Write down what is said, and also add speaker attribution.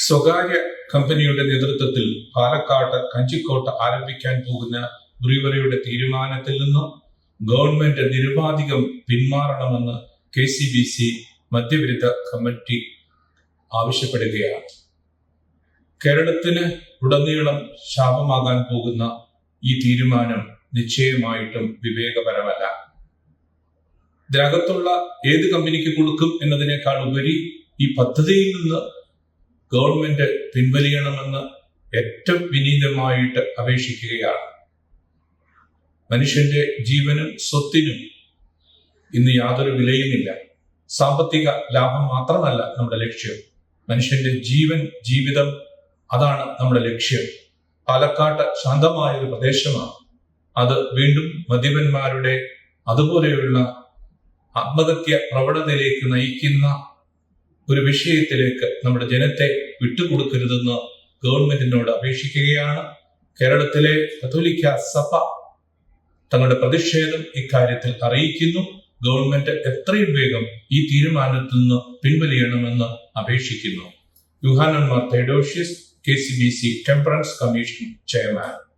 Speaker 1: സ്വകാര്യ കമ്പനിയുടെ നേതൃത്വത്തിൽ പാലക്കാട് കഞ്ചിക്കോട്ട ആരംഭിക്കാൻ പോകുന്ന ബ്രീവറിയുടെ തീരുമാനത്തിൽ നിന്നും ഗവൺമെന്റ് നിരുപാധികം പിന്മാറണമെന്ന് കെ സി ബി സി മദ്യവിരുദ്ധ കമ്മിറ്റി ആവശ്യപ്പെടുകയാണ്. കേരളത്തിന് ഉടനീളം ശാപമാകാൻ പോകുന്ന ഈ തീരുമാനം നിശ്ചയമായിട്ടും വിവേകപരമല്ല. ഇതിനകത്തുള്ള ഏത് കമ്പനിക്ക് കൊടുക്കും എന്നതിനേക്കാൾ ഉപരി ഈ പദ്ധതിയിൽ നിന്ന് ഗവൺമെന്റ് പിൻവലിയണമെന്ന് ഏറ്റവും വിനീതമായിട്ട് അപേക്ഷിക്കുകയാണ്. മനുഷ്യന്റെ ജീവനും സ്വത്തിനും ഇന്ന് യാതൊരു വിലയുമില്ല. സാമ്പത്തിക ലാഭം മാത്രമല്ല നമ്മുടെ ലക്ഷ്യം. മനുഷ്യന്റെ ജീവൻ ജീവിതം അതാണ് നമ്മുടെ ലക്ഷ്യം. പാലക്കാട്ട് ശാന്തമായ ഒരു പ്രദേശമാണ്. അത് വീണ്ടും മദ്യപന്മാരുടെ അതുപോലെയുള്ള ആത്മഹത്യ പ്രവണതയിലേക്ക് നയിക്കുന്ന ഒരു വിഷയത്തിലേക്ക് നമ്മുടെ ജനത്തെ വിട്ടുകൊടുക്കരുതെന്ന് ഗവൺമെന്റിനോട് അപേക്ഷിക്കുകയാണ്. കേരളത്തിലെ കത്തോലിക്ക സഭ തങ്ങളുടെ പ്രതിഷേധം ഇക്കാര്യത്തിൽ അറിയിക്കുന്നു. ഗവൺമെന്റ് എത്രയും വേഗം ഈ തീരുമാനത്തിൽ നിന്ന് പിൻവലിയണമെന്ന് അപേക്ഷിക്കുന്നു. Yuhanon Mar Theodosius K C B C temperance commission chairman.